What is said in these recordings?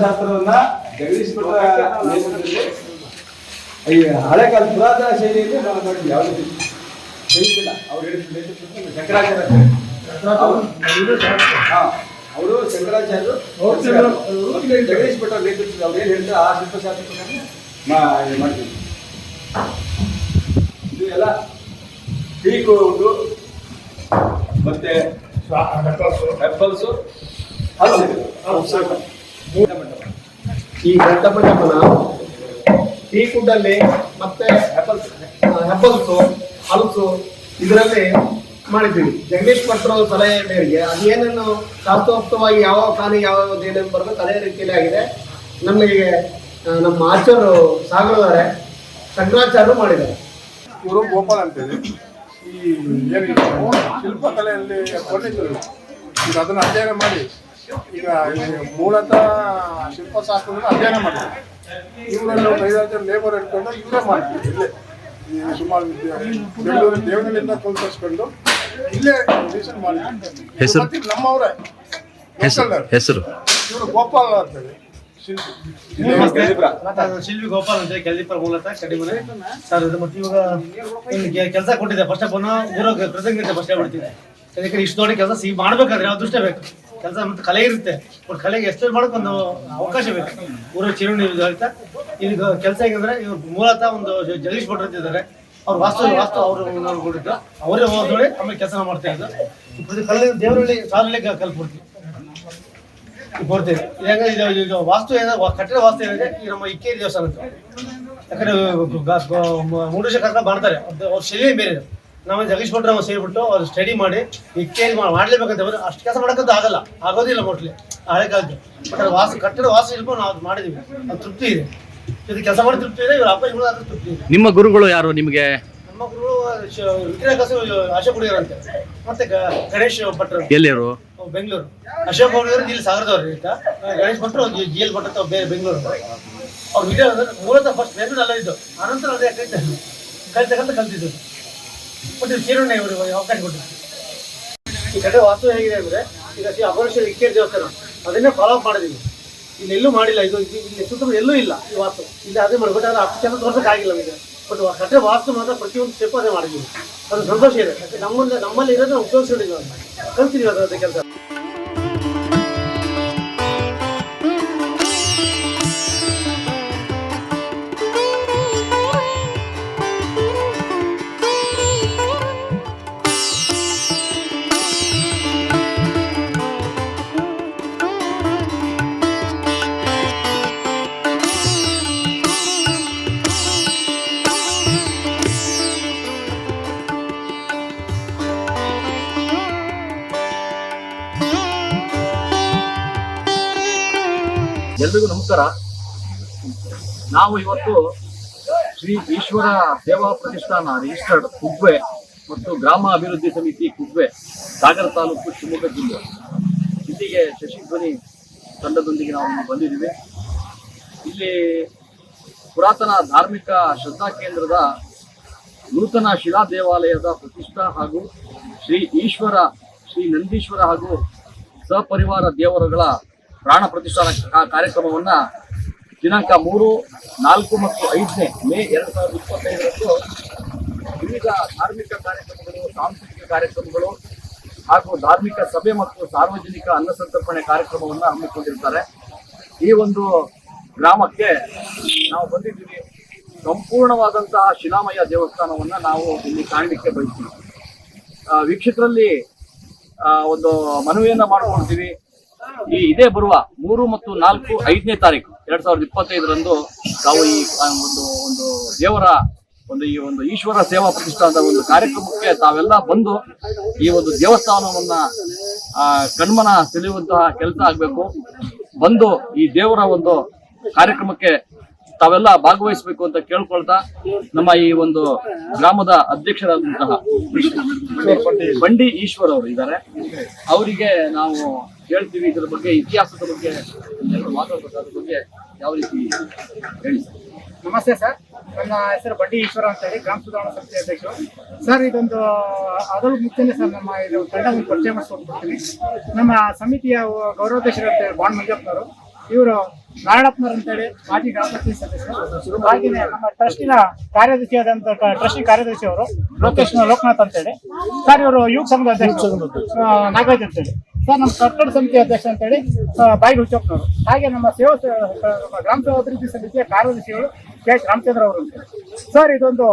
ಶಿಲ್ಪಶಾಸ್ತ್ರವನ್ನ ಜಗದೀಶ್ ಭಟ್ರ ನೇತೃತ್ವದಲ್ಲಿ ಈ ಹಳೆ ಕಾಲ ಪುರಾತನ ಶೈಲಿಯಲ್ಲಿ ನಾವು ನೋಡಿ ಯಾವುದೇ ಶೈಲಿಲ್ಲ ಅವ್ರು ಹೇಳಿದ ಶಂಕರಾಚಾರ್ಯ ಅವರು. ಶಂಕರಾಚಾರ್ಯರು. ಜಗದೀಶ್ ಭಟ್ರ ನೇತೃತ್ವದ ಅವ್ರು ಏನು ಹೇಳ್ತಾರೆ ಆ ಶಿಲ್ಪಶಾಸ್ತ್ರ ಪ್ರಕಾರ ಮಾ- ಇದು ಮಾಡ್ತೀವಿ. ಇದು ಎಲ್ಲ ಟೀಕು ಉಂಟು. ಮತ್ತೆ ಆ್ಯಪಲ್ಸು ಹಲಸಿದೆ ಈ ಘಟ್ಟಮಂಡಪನ ಟೀ ಫುಡ್ಡಲ್ಲಿ ಮತ್ತೆ ಆ್ಯಪಲ್ಸ್ ಹೆಬ್ಬಲ್ಸು ಹಲಸು ಇದರಲ್ಲಿ ಮಾಡಿದ್ದೀವಿ. ಜಗದೀಶ್ ಭಟ್ರ ಸಲಹೆ ಮೇರೆಗೆ. ಅದೇನನ್ನು ಶಾಸ್ತ್ರೋಕ್ತವಾಗಿ ಯಾವ ಕಾನಿ ಯಾವ ಏನೇನು ಬರಬೇಕು ಅದೇ ರೀತಿಯಲ್ಲಿ ಆಗಿದೆ. ನಮಗೆ ನಮ್ಮ ಆಚಾರ್ಯರು ಸಾಗರದವರೇ ಶಂಕರಾಚಾರ್ಯರು ಮಾಡಿದ್ದಾರೆ. ಇವರು ಗೋಪಾಲ್ ಅಂತೇಳಿ ಈ ಶಿಲ್ಪಕಲೆಯಲ್ಲಿ ಈಗ ಅದನ್ನು ಅಧ್ಯಯನ ಮಾಡಿ. ಈಗ ಮೂಲತಃ ಶಿಲ್ಪ ಶಿಲ್ಪಶಾಸ್ತ್ರವನ್ನು ಅಧ್ಯಯನ ಮಾಡ್ತಾರೆ. ಇವರನ್ನು ಕೈಗಾರಿಕೆ ಐದಾರು ಜನ ಲೇಬರ್ ಇಟ್ಕೊಂಡು ಇವರೇ ಮಾಡಿದ್ದಾರೆ ಇಲ್ಲೇ ಈ ಸುಮಾರು ಬೆಂಗಳೂರು ದೇವನಹಳ್ಳಿಯಿಂದ ಕಲ್ಪಿಸ್ಕೊಂಡು ಇಲ್ಲೇ ಡಿಸಿಷನ್ ಮಾಡಿದ್ದಾರೆ ನಮ್ಮವರೇ. ಹೆಸರು? ಹೆಸರು? ಇವರು ಗೋಪಾಲ್ ಅಂತೇಳಿ. ಶಿಲ್ಪಿ. ಶಿಲ್ವಿ ಗೋಪಾಲ್ ಅಂತ ಕೆಲ್ದಿಪ್ಪರ್ ಮೂಲತಃ ಕಡಿಮೆ ಸರ್ ಇದು ಮತ್ತೆ ಇವಾಗ ಕೆಲಸ ಕೊಟ್ಟಿದ್ದೆ ಫಸ್ಟ್ ಆಫ್ ಊರೋ ಕೃತಜ್ಞತೆ ಫಸ್ಟ್ ಹೇಳ್ಬಿಡ್ತೀನಿ. ಯಾಕಂದ್ರೆ ಇಷ್ಟು ದೊಡ್ಡ ಕೆಲಸ ಸಿ ಮಾಡ್ಬೇಕಾದ್ರೆ ಯಾವ ಅದೃಷ್ಟ ಬೇಕು? ಕೆಲಸ ಮತ್ತು ಕಲೆ ಇರುತ್ತೆ. ಬಟ್ ಕಲೆಗೆ ಎಷ್ಟು ಮಾಡೋಕೆ ಒಂದು ಅವಕಾಶ ಬೇಕು. ಊರ ಚಿರುಣಿ ಹೇಳ್ತಾ, ಈಗ ಕೆಲಸ ಹೇಗಂದ್ರೆ ಇವ್ರು ಮೂಲತಃ ಒಂದು ಜಗದೀಶ್ ಭಟ್ರು ಇದ್ದಾರೆ. ಅವ್ರು ವಾಸ್ತು ವಾಸ್ತು ಅವರು ನೋಡ್ಕೊಂಡಿದ್ದು ಅವರೇ ನೋಡಿ ಆಮೇಲೆ ಕೆಲಸ ಮಾಡ್ತಾ ಇದ್ದು ಪ್ರತಿ ಕಲೆ ದೇವರಲ್ಲಿ ಸಾಲಲ್ಲಿ ಕಲ್ಪಿಡ್ತೀವಿ ಕೊಡ್ತೇವೆ ಯಾಕಂದ್ರೆ ಇದು ವಾಸ್ತು ಏನಾದ್ರು ಕಟ್ಟಡ ವಾಸ್ತು ಏನಿದೆ ಈ ನಮ್ಮ ಇಕ್ಕೇರಿ ದೇವಸ್ಥಾನ ಯಾಕಂದ್ರೆ ಮೂರು ವರ್ಷ ಕರ್ಕೊಂಡು ಮಾಡ್ತಾರೆ. ಅವ್ರ ಶೈಲಿ ಬೇರೆ. ನಾವು ಜಗದೀಶ್ ಭಟ್ರು ಅವ್ರು ಸೇರಿಬಿಟ್ಟು ಅವ್ರು ಸ್ಟಡಿ ಮಾಡಿ ಇಕ್ಕೇರಿ ಕೇಳಿ ಮಾಡ್ಲೇಬೇಕಂತ ಬಂದ್ರೆ ಅಷ್ಟು ಕೆಲಸ ಮಾಡೋಕ್ಕಂತ ಆಗಲ್ಲ. ಆಗೋದಿಲ್ಲ ಮೋಟ್ಲಿ ಹಳೆ ಕಾಲದ್ದು. ಬಟ್ ಅದು ವಾಸ ಕಟ್ಟಡ ವಾಸ ಇಲ್ಬೋ ನಾವು ಅದು ಮಾಡಿದೀವಿ. ಅದು ತೃಪ್ತಿ ಇದೆ. ಇದು ಕೆಲಸ ಮಾಡಿ ತೃಪ್ತಿ ಇದೆ ಇವ್ರ ಅಪ್ಪ ಅದ್ರ ತೃಪ್ತಿ ಇದೆ. ನಿಮ್ಮ ಗುರುಗಳು ಯಾರು ನಿಮಗೆ? ನಮ್ಮ ಗುರು ಶ- ಅಶೋಕ್ ಕಸು ಅಂತ ಮತ್ತೆ ಗಣೇಶ್ ಭಟ್ರು. ಎಲ್ಲಿಯವರು? ಬೆಂಗಳೂರು. ಅಶೋಕ್ ಅವರು ಇಲ್ಲಿ ಸಾಗರದವ್ರು ಅಂತ ಗಣೇಶ್ ಭಟ್ರು ಜಿ ಎಲ್ ಭಟ್ ಅಂತ ಬೇರೆ ಬೆಂಗಳೂರು. ಅವ್ರು ವಿಡಿಯೋ ಮೂಲತಃ ಫಸ್ಟ್ ಬೆಂಗಳೂರು ಅಲ್ಲ ಇದ್ದು. ಆನಂತರ ಅದೇ ಕಲಿತ ಕಲಿತಕ್ಕಂತ ಕಲ್ತಿದ್ದು. ಬಟ್ ಜೀರ್ಣ ಇವರು ಅವಕಾಶ ಕೊಟ್ಟಿದ್ದಾರೆ. ಈ ಕಡೆ ವಾಸ್ತು ಹೇಗಿದೆ ಅಂದರೆ ಈಗ ಶ್ರೀ ಅಪರೇಶ್ವರ ಇಕ್ಕೇರಿ ದೇವಸ್ಥಾನ, ಅದನ್ನೇ ಫಾಲೋ ಅಪ್ ಮಾಡಿದೀವಿ. ಇಲ್ಲಿ ಎಲ್ಲೂ ಮಾಡಿಲ್ಲ, ಇದು ಇಲ್ಲಿ ಸುತ್ತಮುತ್ತ ಎಲ್ಲೂ ಇಲ್ಲ ಈ ವಾಸ್ತು ಇಲ್ಲಿ ಅದೇ ಮಾಡಬೇಕು ಅದು ಅಷ್ಟು ಚೆನ್ನಾಗಿ ತೋರ್ಸೋಕ್ಕಾಗಿಲ್ಲ ನಮಗೆ. ಬಟ್ ಕಟ್ಟೆ ವಾಸ್ತು ಮಾತ್ರ ಪ್ರತಿಯೊಂದು ಸ್ಟೆಪ್ ಅದೇ ಮಾಡಿದ್ದೀವಿ. ಅದು ಸಂತೋಷ ಇದೆ. ನಮ್ಮಲ್ಲಿ ನಮ್ಮಲ್ಲಿ ಇರೋದು ನಾವು ಉಪಯೋಗಿಸ್ಕೊಂಡಿದ್ದೀವಿ ಕಲ್ತಿದ್ದೀವಿ ಅದರ ಕೆಲಸ. ಎಲ್ರಿಗೂ ನಮಸ್ಕಾರ. ನಾವು ಇವತ್ತು ಶ್ರೀ ಈಶ್ವರ ಸೇವಾ ಪ್ರತಿಷ್ಠಾನ ರಿಜಿಸ್ಟರ್ಡ್ ಕುಗ್ವೆ ಮತ್ತು ಗ್ರಾಮ ಅಭಿವೃದ್ಧಿ ಸಮಿತಿ ಕುಗ್ವೆ, ಸಾಗರ ತಾಲೂಕು ಶಿವಮೊಗ್ಗ ಜಿಲ್ಲೆ. ಇಲ್ಲಿಗೆ ಶಶಿಧ್ವನಿ ತಂಡದೊಂದಿಗೆ ನಾವು ಬಂದಿದ್ದೀವಿ. ಇಲ್ಲಿ ಪುರಾತನ ಧಾರ್ಮಿಕ ಶ್ರದ್ಧಾ ಕೇಂದ್ರದ ನೂತನ ಶಿಲಾ ದೇವಾಲಯದ ಪ್ರತಿಷ್ಠಾ ಹಾಗೂ ಶ್ರೀ ಈಶ್ವರ, ಶ್ರೀ ನಂದೀಶ್ವರ ಹಾಗೂ ಸಪರಿವಾರ ದೇವರುಗಳ ಪ್ರಾಣ ಪ್ರತಿಷ್ಠಾನ ಕಾರ್ಯಕ್ರಮವನ್ನ ದಿನಾಂಕ ಮೂರು, ನಾಲ್ಕು ಮತ್ತು ಐದನೇ ಮೇ ಎರಡು ಸಾವಿರದ ಇಪ್ಪತ್ತೈದರಂದು ವಿವಿಧ ಧಾರ್ಮಿಕ ಕಾರ್ಯಕ್ರಮಗಳು, ಸಾಂಸ್ಕೃತಿಕ ಕಾರ್ಯಕ್ರಮಗಳು ಹಾಗೂ ಧಾರ್ಮಿಕ ಸಭೆ ಮತ್ತು ಸಾರ್ವಜನಿಕ ಅನ್ನಸಂತರ್ಪಣೆ ಕಾರ್ಯಕ್ರಮವನ್ನು ಹಮ್ಮಿಕೊಂಡಿರ್ತಾರೆ. ಈ ಒಂದು ಗ್ರಾಮಕ್ಕೆ ನಾವು ಬಂದಿದ್ದೀವಿ. ಸಂಪೂರ್ಣವಾದಂತಹ ಶಿಲಾಮಯ ದೇವಸ್ಥಾನವನ್ನು ನಾವು ಇಲ್ಲಿ ಕಾಣಲಿಕ್ಕೆ ಬಯಸ್ತೀವಿ. ವೀಕ್ಷಿತರಲ್ಲಿ ಒಂದು ಮನವಿಯನ್ನು ಮಾಡ್ಕೊಳ್ತೀವಿ ಈ ಇದೇ ಬರುವ ಮೂರು ಮತ್ತು ನಾಲ್ಕು ಐದನೇ ತಾರೀಕು ಎರಡ್ ಸಾವಿರದ ಇಪ್ಪತ್ತೈದರಂದು ತಾವು ಈ ಒಂದು ಒಂದು ದೇವರ, ಒಂದು ಈ ಒಂದು ಈಶ್ವರ ಸೇವಾ ಪ್ರತಿಷ್ಠಾನದ ಒಂದು ಕಾರ್ಯಕ್ರಮಕ್ಕೆ ತಾವೆಲ್ಲ ಬಂದು ಈ ಒಂದು ದೇವಸ್ಥಾನವನ್ನ ಕಣ್ಮನ ಸೆಳೆಯುವಂತಹ ಕೆಲಸ ಆಗ್ಬೇಕು. ಬಂದು ಈ ದೇವರ ಒಂದು ಕಾರ್ಯಕ್ರಮಕ್ಕೆ ತಾವೆಲ್ಲ ಭಾಗವಹಿಸಬೇಕು ಅಂತ ಕೇಳ್ಕೊಳ್ತಾ ನಮ್ಮ ಈ ಒಂದು ಗ್ರಾಮದ ಅಧ್ಯಕ್ಷರಾದಂತಹ ಬಂಡಿ ಈಶ್ವರ್ ಅವರು ಇದ್ದಾರೆ. ಅವರಿಗೆ ನಾವು ಹೇಳ್ತೀವಿ ಇದರ ಬಗ್ಗೆ, ಇತಿಹಾಸದ ಬಗ್ಗೆ ಏನಾದ್ರು ಮಾತಾಡ್ಬೇಕಾದ್ರ ಬಗ್ಗೆ ಯಾವ ರೀತಿ ಹೇಳಿ. ನಮಸ್ತೆ ಸರ್. ನನ್ನ ಹೆಸರು ಬಂಡಿ ಈಶ್ವರ ಅಂತ ಹೇಳಿ, ಗ್ರಾಮ ಸುಧಾರಣಾ ಸಂಸ್ಥೆ ಅಧ್ಯಕ್ಷರು. ಸರ್, ಇದೊಂದು ಅದರ ಮುಂಚೆನೆ ಸರ್. ನಮ್ಮ ಇದು ತಂಡವನ್ನು ಪರಿಚಯ ಮಾಡಿಸ್ಕೊಟ್ಬಿಡ್ತೀನಿ ನಮ್ಮ ಸಮಿತಿಯ ಗೌರವಾಧ್ಯಕ್ಷರು ಅಂತ ಹೇಳಿ ಬಾಂಡ್ ಮಂಜಪ್ಪನವರು ಇವರು ನಾರಾಯಣಪ್ಪನವ್ರು ಅಂತೇಳಿ ಮಾಜಿ ಗ್ರಾಮ ಪಂಚಾಯತ್ ಸದಸ್ಯರು ಹಾಗೆಯೇ ನಮ್ಮ ಟ್ರಸ್ಟಿನ ಕಾರ್ಯದರ್ಶಿಯಾದಂತ ಟ್ರಸ್ಟಿ ಕಾರ್ಯದರ್ಶಿ ಅವರು ಲೋಕೇಶ್ ಲೋಕನಾಥ್ ಅಂತೇಳಿ. ಸರ್ ಇವರು ಯುವ ಸಂಘದ ಅಧ್ಯಕ್ಷ ನಾಗರಾಜ್ ಅಂತೇಳಿ. ಸರ್ ನಮ್ಮ ಕಟ್ಟಡ ಸಮಿತಿ ಅಧ್ಯಕ್ಷ ಅಂತೇಳಿ ಹೇಳಿ ಬಾಯಿ ಹುಚ್ಚಪ್ಪನವರು ಹಾಗೆ ನಮ್ಮ ಸೇವಾ ಗ್ರಾಮ ಸೇವಾ ಅಭಿವೃದ್ಧಿ ಸಮಿತಿಯ ಕಾರ್ಯದರ್ಶಿಗಳು ಕೆ ಎಚ್ ರಾಮಚಂದ್ರ ಅವರು ಅಂತೇಳಿ. ಸರ್ ಇದೊಂದು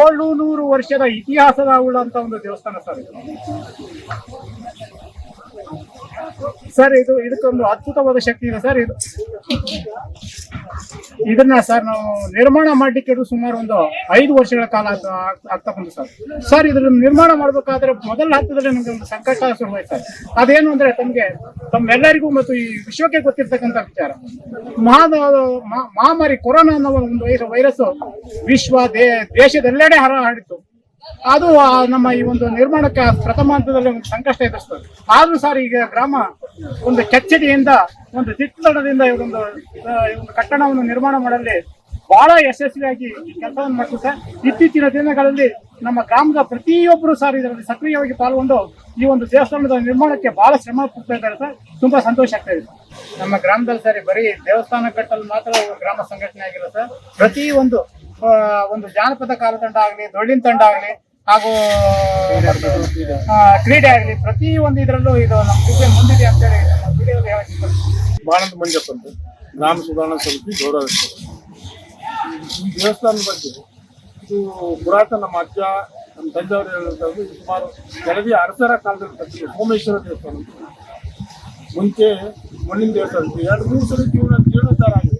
ಏಳ್ನೂರು ವರ್ಷದ ಇತಿಹಾಸದ ಉಳ್ಳಂತ ಒಂದು ದೇವಸ್ಥಾನ ಸರ್ ಇದು. ಸರ್ ಇದು ಇದಕ್ಕೊಂದು ಅದ್ಭುತವಾದ ಶಕ್ತಿ ಇದೆ. ಸರ್ ಇದು ಇದನ್ನ ಸರ್ ನಾವು ನಿರ್ಮಾಣ ಮಾಡಲಿಕ್ಕೆ ಸುಮಾರು ಒಂದು ಐದು ವರ್ಷಗಳ ಕಾಲ ಆಗ್- ಆಗ್- ಆಗ್ತಾ ಬಂತು ಸರ್ ಸರ್ ಇದ್ರ ನಿರ್ಮಾಣ ಮಾಡ್ಬೇಕಾದ್ರೆ ಮೊದಲ ಹಂತದಲ್ಲಿ ನಮ್ಗೆ ಒಂದು ಸಂಕಟ ಶುರುವಾಯ್ತು ಸರ್ ಅದೇನು ಅಂದ್ರೆ ತಮಗೆ ತಮ್ಮೆಲ್ಲರಿಗೂ ಮತ್ತು ಈ ವಿಶ್ವಕ್ಕೆ ಗೊತ್ತಿರ್ತಕ್ಕಂಥ ವಿಚಾರ. ಮಹಾದ ಮಹಾ- ಮಹಾಮಾರಿ ಕೊರೋನಾ ಅನ್ನೋ ಒಂದು ವೈರ ವೈರಸ್ ವಿಶ್ವ ದೇಶದೆಲ್ಲೆಡೆ ಹರಡಿತ್ತು ಅದು ನಮ್ಮ ಈ ಒಂದು ನಿರ್ಮಾಣಕ್ಕೆ ಪ್ರಥಮ ಹಂತದಲ್ಲಿ ಒಂದು ಸಂಕಷ್ಟ ಎದುರಿಸ್ತದೆ. ಆದ್ರೂ ಸರ್, ಈಗ ಗ್ರಾಮ ಒಂದು ಕೆಚ್ಚಡಿಯಿಂದ, ಒಂದು ದಿಟ್ಟದಿಂದ ಇವರೊಂದು ಒಂದು ಕಟ್ಟಡವನ್ನು ನಿರ್ಮಾಣ ಮಾಡಲು ಬಹಳ ಯಶಸ್ವಿಯಾಗಿ ಕೆಲಸವನ್ನು ಮಾಡ್ತೀವಿ ಸರ್. ಇತ್ತೀಚಿನ ದಿನಗಳಲ್ಲಿ ನಮ್ಮ ಗ್ರಾಮದ ಪ್ರತಿಯೊಬ್ಬರು ಸರ್, ಇದರಲ್ಲಿ ಸಕ್ರಿಯವಾಗಿ ಪಾಲ್ಗೊಂಡು ಈ ಒಂದು ದೇವಸ್ಥಾನದ ನಿರ್ಮಾಣಕ್ಕೆ ಬಹಳ ಶ್ರಮ ಪಡ್ತಾ ಇದ್ದಾರೆ ಸರ್. ತುಂಬಾ ಸಂತೋಷ ಆಗ್ತಾ ಇದೆ. ನಮ್ಮ ಗ್ರಾಮದಲ್ಲಿ ಸರಿ, ಬರೀ ದೇವಸ್ಥಾನ ಕಟ್ಟಲು ಮಾತ್ರ ಗ್ರಾಮ ಸಂಘಟನೆ ಸರ್. ಪ್ರತಿ ಒಂದು ಒಂದು ಜಾನಪದ ಕಾಲತಂಡ ಆಗಲಿ ದೊಳ್ಳಿನ ತಂಡ ಆಗಲಿ, ಹಾಗೂ ಕ್ರೀಡೆ ಆಗಲಿ, ಪ್ರತಿ ಒಂದು ಇದರಲ್ಲೂ ಇದು ನಮ್ಮ ಕ್ರೀಡೆ ಮುಂದಿದೆ ಹೇಳಕ್ ಇಷ್ಟಪಡ್ತೀನಿ. ಬಾಣಂತ ಮಂಜಪ್ಪ ಅಂತ ಗ್ರಾಮ ಸುಧಾರಣಾ ಸಮಿತಿ ಗೌರವ ಈ ದೇವಸ್ಥಾನದ ಬಗ್ಗೆ ಇದು ಪುರಾತನ ನಮ್ಮ ಅಜ್ಜ ನಮ್ಮ ತಂದೆಯವರು ಹೇಳುವಂಥದ್ದು ಸುಮಾರು ಕೆಳದಿ ಅರಸರ ಕಾಲದಲ್ಲಿ ಕಟ್ಟಿದೆ ಸೋಮೇಶ್ವರ ದೇವಸ್ಥಾನ ಅಂತ. ಮುಂಚೆ ಮಣ್ಣಿನ ದೇವಸ್ಥಾನ ಎರಡು ಮೂರು ಸಲ ಜೀವನ ಜೀರ್ಣೋದ್ಧಾರ ಆಗಿದೆ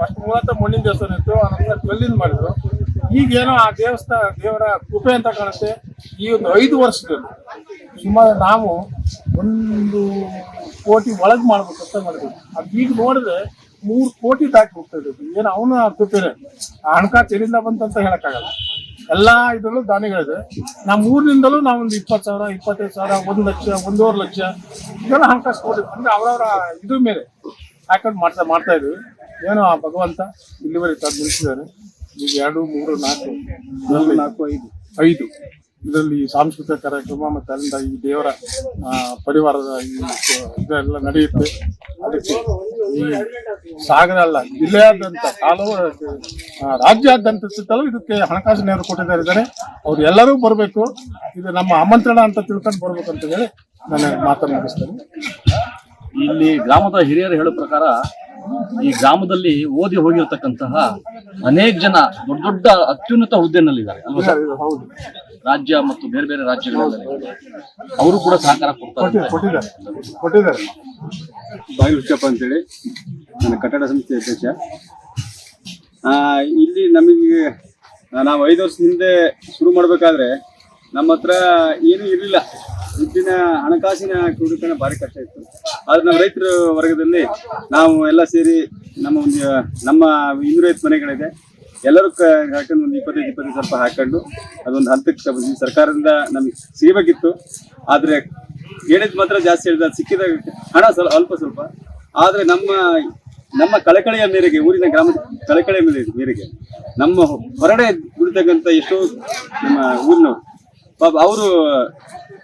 ಫಸ್ಟ್ ಮೂಲತಃ ಮಣ್ಣಿನ ದೇವಸ್ಥಾನ ಇತ್ತು ಆನಂತರ ಕಲ್ಲಿಂದ ಮಾಡಿದ್ರು. ಈಗೇನೋ ಆ ದೇವಸ್ಥಾನ ದೇವರ ಕೃಪೆ ಅಂತ ಕಾಣುತ್ತೆ. ಈ ಒಂದು ಐದು ವರ್ಷದಲ್ಲಿ ಸುಮಾರು ನಾವು ಒಂದು ಕೋಟಿ ಒಳಗೆ ಮಾಡ್ಬೇಕು ಅಂತ ಮಾಡಿದ್ವಿ. ಅದು ಈಗ ನೋಡಿದ್ರೆ ಮೂರು ಕೋಟಿ ದಾಟಿ ಹೋಗ್ತಾ ಇದ್ದೀವಿ ಏನು ಆ ಕೃಪೆನೆ. ಆ ಹಣಕಾಸು ಎಲ್ಲಿಂದ ಬಂತಂತ ಹೇಳಕ್ಕಾಗಲ್ಲ. ಎಲ್ಲಾ ಇದರಲ್ಲೂ ದಾನಿಗಳಿದೆ. ನಮ್ಮ ಊರಿನಿಂದಲೂ ನಾವು ಒಂದು ಇಪ್ಪತ್ತು ಸಾವಿರ, ಇಪ್ಪತ್ತೈದು ಸಾವಿರ, ಒಂದು ಲಕ್ಷ, ಒಂದೂವರೆ ಲಕ್ಷ ಇದೆಲ್ಲ ಹಣಕಾಸು ಕೊಟ್ಟಿದ್ವಿ ಅಂದ್ರೆ ಅವರವರ ಇದ್ರ ಮೇಲೆ. ಹಾಕೊಂಡು ಮಾಡ್ತಾ ಮಾಡ್ತಾ ಇದ್ವಿ. ಏನೋ ಆ ಭಗವಂತ ಇಲ್ಲಿವರೆಗೆ ತಂದು ನಿಲ್ಲಿಸಿದ್ದಾರೆ ಈಗ ಎರಡು ಮೂರು ನಾಲ್ಕು ನಾಲ್ಕು ಐದು. ಐದು. ಇದರಲ್ಲಿ ಸಾಂಸ್ಕೃತಿಕ ಕಾರ್ಯಕ್ರಮ ಮತ್ತು ಅಲ್ಲಿಂದ ಈ ದೇವರ ಪರಿವಾರದ ಈ ಇದೆಲ್ಲ ನಡೆಯುತ್ತೆ. ಅದಕ್ಕೆ ಈ ಸಾಗರ ಅಲ್ಲ ಜಿಲ್ಲೆಯಾದ್ಯಂತ ಆ, ರಾಜ್ಯಾದ್ಯಂತ ಸುತ್ತಲೂ ಇದಕ್ಕೆ ಹಣಕಾಸು ನೆರವು ಕೊಟ್ಟಿದ್ದಾರೆ ಅವ್ರು ಎಲ್ಲರೂ ಬರಬೇಕು. ಇದು ನಮ್ಮ ಆಮಂತ್ರಣ ಅಂತ ತಿಳ್ಕೊಂಡು ಬರ್ಬೇಕು ಅಂತ ಹೇಳಿ ನಾನು ಮಾತನಾಡಿಸ್ತೇನೆ ಇಲ್ಲಿ ಗ್ರಾಮದ ಹಿರಿಯರು ಹೇಳೋ ಪ್ರಕಾರ ಈ ಗ್ರಾಮದಲ್ಲಿ ಓದಿ ಹೋಗಿರ್ತಕ್ಕಂತಹ ಅನೇಕ ಜನ ದೊಡ್ಡ ದೊಡ್ಡ ಅತ್ಯುನ್ನತ ಹುದ್ದೆನಲ್ಲಿದ್ದಾರೆ ಅಲ್ವಾ ಸರ್? ಹೌದು ರಾಜ್ಯ ಮತ್ತು ಬೇರೆ ಬೇರೆ ರಾಜ್ಯಗಳಲ್ಲಿ. ಅವರು ಕೂಡ ಸಹಕಾರ ಕೊಡ್ತಾರೆ ಕೊಟ್ಟಿದ್ದಾರೆ ಕೊಟ್ಟಿದ್ದಾರೆ ಬಾಯಿ ಹುಚ್ಚಪ್ಪ ಅಂತೇಳಿ ನನ್ನ ಕಟ್ಟಡ ಸಂಸ್ಥೆ ಅಧ್ಯಕ್ಷ. ಆ, ಇಲ್ಲಿ ನಮಗೆ ನಾವು ಐದು ವರ್ಷ ಹಿಂದೆ ಶುರು ಮಾಡಬೇಕಾದ್ರೆ ನಮ್ಮ ಹತ್ರ ಏನೂ ಇರಲಿಲ್ಲ. ದುಡ್ಡಿನ ಹಣಕಾಸಿನ ಕ್ರೋಢೀಕರಣ ಭಾರಿ ಕಷ್ಟ ಇತ್ತು. ಆದ್ರೆ ನಮ್ಮ ರೈತರ ವರ್ಗದಲ್ಲಿ ನಾವು ಎಲ್ಲ ಸೇರಿ ನಮ್ಮ ಒಂದು, ನಮ್ಮ ಇನ್ನೂರೈವತ್ತು ಮನೆಗಳಿದೆ. ಎಲ್ಲರೂ ಹಾಕೊಂಡು ಒಂದು ಇಪ್ಪತ್ತೈದು ಇಪ್ಪತ್ತೈದು ಸ್ವಲ್ಪ ಹಾಕೊಂಡು ಅದೊಂದು ಹಂತಕ್ಕೆ ಸರ್ಕಾರದಿಂದ ನಮಗೆ ಸಿಗಬೇಕಿತ್ತು. ಆದರೆ ಹೇಳಿದ್ ಮಾತ್ರ ಜಾಸ್ತಿ ಹೇಳಿದ ಸಿಕ್ಕಿದ ಹಣ ಸ್ವಲ್ಪ, ಅಲ್ಪ ಸ್ವಲ್ಪ. ಆದರೆ ನಮ್ಮ ನಮ್ಮ ಕಳಕಳಿಯ ಮೇರೆಗೆ, ಊರಿನ ಗ್ರಾಮ ಕಳಕಳಿಯ ಮೇಲೆ ಮೇರೆಗೆ ನಮ್ಮ ಹೊರಡೆ ದುಡಿತಕ್ಕಂಥ ಎಷ್ಟೋ ನಮ್ಮ ಊರಿನವರು ಪಾಪ ಅವರು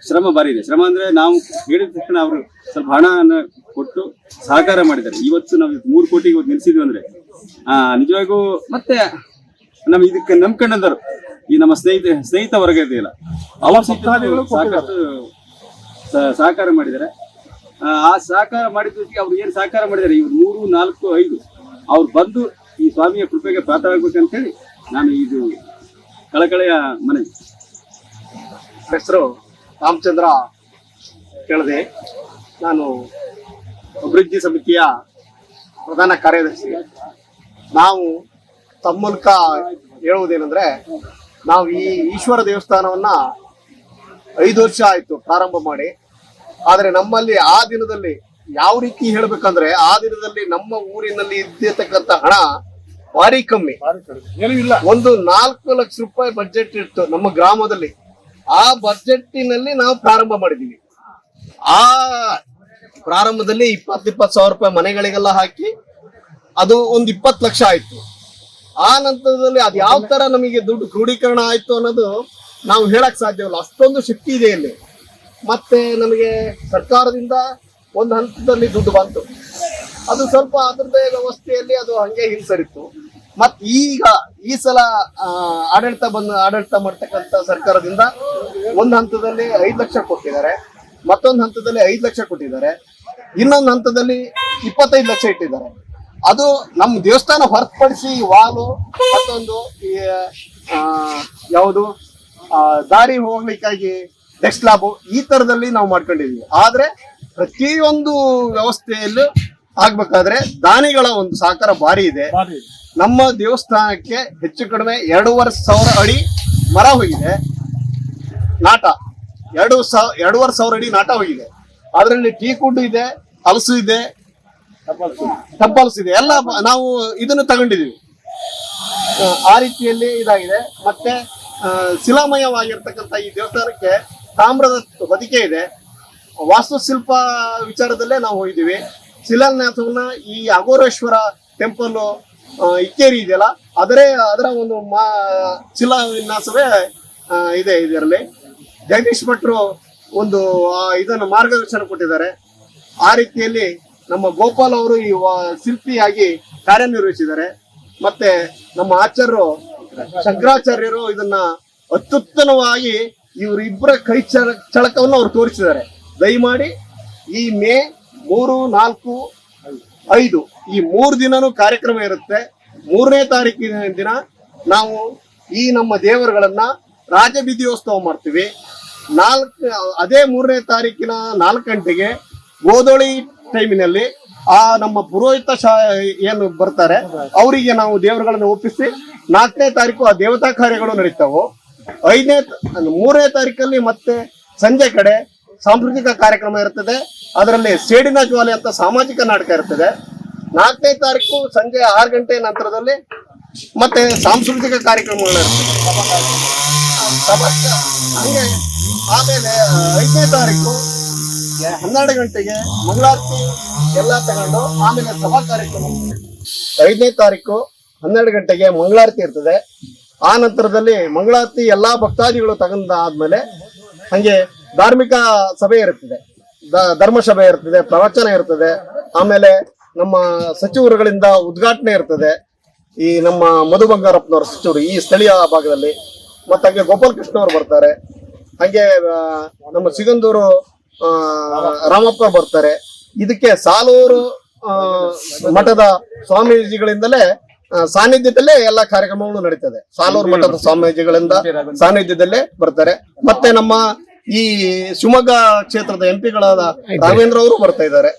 ಶ್ರಮ ಭಾರಿ ಇದೆ. ಶ್ರಮ ಅಂದ್ರೆ ನಾವು ಹೇಳಿದ ತಕ್ಷಣ ಅವರು ಸ್ವಲ್ಪ ಹಣನ ಕೊಟ್ಟು ಸಹಕಾರ ಮಾಡಿದ್ದಾರೆ. ಇವತ್ತು ನಾವು ಮೂರು ಕೋಟಿ ಇವತ್ತು ನಿಲ್ಸಿದ್ವಿ ಅಂದ್ರೆ. ಆ ನಿಜವಾಗೂ ಮತ್ತೆ ನಮ್ ಇದಕ್ಕೆ ನಂಬ್ಕೊಂಡಂದರು ಈ ನಮ್ಮ ಸ್ನೇಹಿತ ಸ್ನೇಹಿತ ವರ್ಗ ಇದೆಯಲ್ಲ ಅವ್ರ ಸಾಕಷ್ಟು ಸಹಕಾರ ಮಾಡಿದ್ದಾರೆ. ಆ, ಸಹಕಾರ ಮಾಡಿದ ಅವ್ರು ಏನು ಸಹಕಾರ ಮಾಡಿದ್ದಾರೆ? ಇವ್ರು ಮೂರು ನಾಲ್ಕು ಐದು. ಅವ್ರು ಬಂದು ಈ ಸ್ವಾಮಿಯ ಕೃಪೆಗೆ ಪಾತ್ರ ಹೇಳಿ ನಾನು ಇದು ಕಳಕಳೆಯ ಮನವಿ. ಹೆಸರು ರಾಮಚಂದ್ರ ಕೇಳಿದೆ. ನಾನು ಅಭಿವೃದ್ಧಿ ಸಮಿತಿಯ ಪ್ರಧಾನ ಕಾರ್ಯದರ್ಶಿ. ನಾವು ತಮ್ಮ ಮೂಲಕ ಹೇಳುವುದೇನೆಂದ್ರೆ ನಾವು ಈ ಈಶ್ವರ ದೇವಸ್ಥಾನವನ್ನ ಐದು ವರ್ಷ ಆಯ್ತು ಪ್ರಾರಂಭ ಮಾಡಿ. ಆದರೆ ನಮ್ಮಲ್ಲಿ ಆ ದಿನದಲ್ಲಿ ಯಾವ ರೀತಿ ಹೇಳ್ಬೇಕಂದ್ರೆ ಆ ದಿನದಲ್ಲಿ ನಮ್ಮ ಊರಿನಲ್ಲಿ ಇದ್ದಿರ್ತಕ್ಕಂಥ ಹಣ ಭಾರಿ ಕಮ್ಮಿ. ಒಂದು ನಾಲ್ಕು ಲಕ್ಷ ರೂಪಾಯಿ ಬಜೆಟ್ ಇತ್ತು ನಮ್ಮ ಗ್ರಾಮದಲ್ಲಿ. ಆ ಬಜೆಟ್ಟಿನಲ್ಲಿ ನಾವು ಪ್ರಾರಂಭ ಮಾಡಿದೀವಿ. ಆ ಪ್ರಾರಂಭದಲ್ಲಿ ಇಪ್ಪತ್ ಇಪ್ಪತ್ತು ಸಾವಿರ ರೂಪಾಯಿ ಮನೆಗಳಿಗೆಲ್ಲ ಹಾಕಿ ಅದು ಒಂದು ಇಪ್ಪತ್ತು ಲಕ್ಷ ಆಯ್ತು. ಆ ನಂತರದಲ್ಲಿ ಅದು ಯಾವ ತರ ನಮಗೆ ದುಡ್ಡು ಕ್ರೋಢೀಕರಣ ಆಯ್ತು ಅನ್ನೋದು ನಾವು ಹೇಳಕ್ ಸಾಧ್ಯವಿಲ್ಲ ಅಷ್ಟೊಂದು ಶಕ್ತಿ ಇದೆ ಇಲ್ಲಿ. ಮತ್ತೆ ನಮಗೆ ಸರ್ಕಾರದಿಂದ ಒಂದು ಹಂತದಲ್ಲಿ ದುಡ್ಡು ಬಂತು. ಅದು ಸ್ವಲ್ಪ ಅದರದ್ದೇ ವ್ಯವಸ್ಥೆಯಲ್ಲಿ ಅದು ಹಂಗೆ ಹಿಂಸರಿತ್ತು ಮತ್ ಈಗ ಈ ಸಲ ಆಡಳಿತ ಬಂದು, ಆಡಳಿತ ಮಾಡ್ತಕ್ಕಂಥ ಸರ್ಕಾರದಿಂದ ಒಂದು ಹಂತದಲ್ಲಿ ಐದು ಲಕ್ಷ ಕೊಟ್ಟಿದ್ದಾರೆ. ಮತ್ತೊಂದು ಹಂತದಲ್ಲಿ ಐದು ಲಕ್ಷ ಕೊಟ್ಟಿದ್ದಾರೆ. ಇನ್ನೊಂದು ಹಂತದಲ್ಲಿ ಇಪ್ಪತ್ತೈದು ಲಕ್ಷ ಇಟ್ಟಿದ್ದಾರೆ. ಅದು ನಮ್ಮ ದೇವಸ್ಥಾನ ಹೊರತುಪಡಿಸಿ ವಾಲು ಮತ್ತೊಂದು ಯಾವುದು ದಾರಿ ಹೋಗ್ಲಿಕ್ಕಾಗಿ ಡೆಕ್ಸ್ ಲ್ಯಾಬ್ ಈ ತರದಲ್ಲಿ ನಾವು ಮಾಡ್ಕೊಂಡಿದೀವಿ ಆದ್ರೆ ಪ್ರತಿಯೊಂದು ವ್ಯವಸ್ಥೆಯಲ್ಲೂ ಆಗ್ಬೇಕಾದ್ರೆ ದಾನಿಗಳ ಒಂದು ಸಹಕಾರ ಭಾರಿ ಇದೆ. ನಮ್ಮ ದೇವಸ್ಥಾನಕ್ಕೆ ಹೆಚ್ಚು ಕಡಿಮೆ ಎರಡೂವರೆ ಸಾವಿರ ಅಡಿ ಮರ ಹೋಗಿದೆ. ನಾಟ. ಎರಡು ಸಾವಿರ ಎರಡೂವರೆ ಸಾವಿರ ಅಡಿ ನಾಟ ಹೋಗಿದೆ. ಅದರಲ್ಲಿ ಟೀ ಕುಡ್ ಇದೆ ಹಲಸು ಇದೆ ಟಬ್ಬಲ್ಸ್ ಇದೆ ಎಲ್ಲ ನಾವು ಇದನ್ನು ತಗೊಂಡಿದೀವಿ ಆ, ರೀತಿಯಲ್ಲಿ ಇದಾಗಿದೆ. ಮತ್ತೆ ಶಿಲಾಮಯವಾಗಿರ್ತಕ್ಕಂಥ ಈ ದೇವಸ್ಥಾನಕ್ಕೆ ತಾಮ್ರದ ಬದಿಕೆ ಇದೆ. ವಾಸ್ತುಶಿಲ್ಪ ವಿಚಾರದಲ್ಲೇ ನಾವು ಹೋಗಿದ್ದೀವಿ. ಶಿಲಾನ್ಯಾಸವನ್ನ ಈ ಅಘೋರೇಶ್ವರ ಟೆಂಪಲ್ ಇಕ್ಕೇರಿ ಇದೆಯಲ್ಲ? ಅದರೇ, ಅದರ ಒಂದು ಮಾ, ಶಿಲಾ ವಿನ್ಯಾಸವೇ ಇದೆ ಇದರಲ್ಲಿ. ಜಗದೀಶ್ ಭಟ್ರು ಒಂದು ಇದನ್ನು ಮಾರ್ಗದರ್ಶನ ಕೊಟ್ಟಿದ್ದಾರೆ. ಆ ರೀತಿಯಲ್ಲಿ ನಮ್ಮ ಗೋಪಾಲ್ ಅವರು ಈ ಶಿಲ್ಪಿಯಾಗಿ ಕಾರ್ಯನಿರ್ವಹಿಸಿದ್ದಾರೆ. ಮತ್ತೆ ನಮ್ಮ ಆಚಾರ್ಯರು, ಶಂಕರಾಚಾರ್ಯರು ಇದನ್ನ ಅತ್ಯುತ್ತಮವಾಗಿ ಇವರಿಬ್ಬರ ಕೈ ಚಳ, ಚಳಕವನ್ನು ಅವರು ತೋರಿಸಿದ್ದಾರೆ. ದಯಮಾಡಿ ಈ ಮೇ ಮೂರು, ನಾಲ್ಕು, ಐದು ಈ ಮೂರು ದಿನನೂ ಕಾರ್ಯಕ್ರಮ ಇರುತ್ತೆ. ಮೂರನೇ ತಾರೀಕಿನ ದಿನ ನಾವು ಈ ನಮ್ಮ ದೇವರುಗಳನ್ನ ರಾಜಬೀದಿಯೋತ್ಸವ ಮಾಡ್ತೀವಿ. ನಾಲ್ಕು, ಅದೇ ಮೂರನೇ ತಾರೀಕಿನ ನಾಲ್ಕು ಗಂಟೆಗೆ ಗೋದೋಳಿ ಟೈಮಿನಲ್ಲಿ ಆ ನಮ್ಮ ಪುರೋಹಿತ ಶಾ, ಏನು ಬರ್ತಾರೆ, ಅವರಿಗೆ ನಾವು ದೇವರುಗಳನ್ನು ಒಪ್ಪಿಸಿ ನಾಲ್ಕನೇ ತಾರೀಕು ಆ ದೇವತಾ ಕಾರ್ಯಗಳು ನಡೀತಾವು. ಐದನೇ ಮೂರನೇ ತಾರೀಕಲ್ಲಿ ಮತ್ತೆ ಸಂಜೆ ಕಡೆ ಸಾಂಸ್ಕೃತಿಕ ಕಾರ್ಯಕ್ರಮ ಇರ್ತದೆ. ಅದರಲ್ಲಿ ಸೇಡಿನ ಜ್ವಾಲೆ ಅಂತ ಸಾಮಾಜಿಕ ನಾಟಕ ಇರ್ತದೆ. ನಾಲ್ಕನೇ ತಾರೀಕು ಸಂಜೆ ಆರು ಗಂಟೆ ನಂತರದಲ್ಲಿ ಮತ್ತೆ ಸಾಂಸ್ಕೃತಿಕ ಕಾರ್ಯಕ್ರಮಗಳು ಹಂಗೆ ಆಮೇಲೆ ಐದನೇ ತಾರೀಕು ಹನ್ನೆರಡು ಗಂಟೆಗೆ ಮಂಗಳಾರತಿ ಎಲ್ಲ ತಗೊಂಡು ಆಮೇಲೆ ಸಭಾ ಕಾರ್ಯಕ್ರಮ. ಐದನೇ ತಾರೀಕು ಹನ್ನೆರಡು ಗಂಟೆಗೆ ಮಂಗಳಾರತಿ ಇರ್ತದೆ. ಆ ನಂತರದಲ್ಲಿ ಮಂಗಳಾರತಿ ಎಲ್ಲಾ ಭಕ್ತಾದಿಗಳು ತಗೊಂಡ ಆದ್ಮೇಲೆ ಹಂಗೆ ಧಾರ್ಮಿಕ ಸಭೆ ಇರ್ತದೆ ಧರ್ಮ ಸಭೆ ಇರ್ತದೆ, ಪ್ರವಚನ ಇರ್ತದೆ. ಆಮೇಲೆ ನಮ್ಮ ಸಚಿವರುಗಳಿಂದ ಉದ್ಘಾಟನೆ ಇರ್ತದೆ. ಈ ನಮ್ಮ ಮಧು ಬಂಗಾರಪ್ಪನವರ ಸಚಿವರು ಈ ಸ್ಥಳೀಯ ಭಾಗದಲ್ಲಿ, ಮತ್ತೆ ಹಂಗೆ ಗೋಪಾಲ್ ಕೃಷ್ಣ ಅವರು ಬರ್ತಾರೆ. ಹಂಗೆ ನಮ್ಮ ಸಿಗಂದೂರು ರಾಮಪ್ಪ ಬರ್ತಾರೆ. ಇದಕ್ಕೆ ಸಾಲೂರು ಮಠದ ಸ್ವಾಮೀಜಿಗಳಿಂದಲೇ ಸಾನ್ನಿಧ್ಯದಲ್ಲೇ ಎಲ್ಲ ಕಾರ್ಯಕ್ರಮಗಳು ನಡೀತದೆ. ಸಾಲೂರು ಮಠದ ಸ್ವಾಮೀಜಿಗಳಿಂದ ಸಾನ್ನಿಧ್ಯದಲ್ಲೇ ಬರ್ತಾರೆ. ಮತ್ತೆ ನಮ್ಮ ಈ ಶಿವಮೊಗ್ಗ ಕ್ಷೇತ್ರದ ಎಂಪಿಗಳಾದ ರಾಘವೇಂದ್ರ ಅವರು ಬರ್ತಾ ಇದ್ದಾರೆ.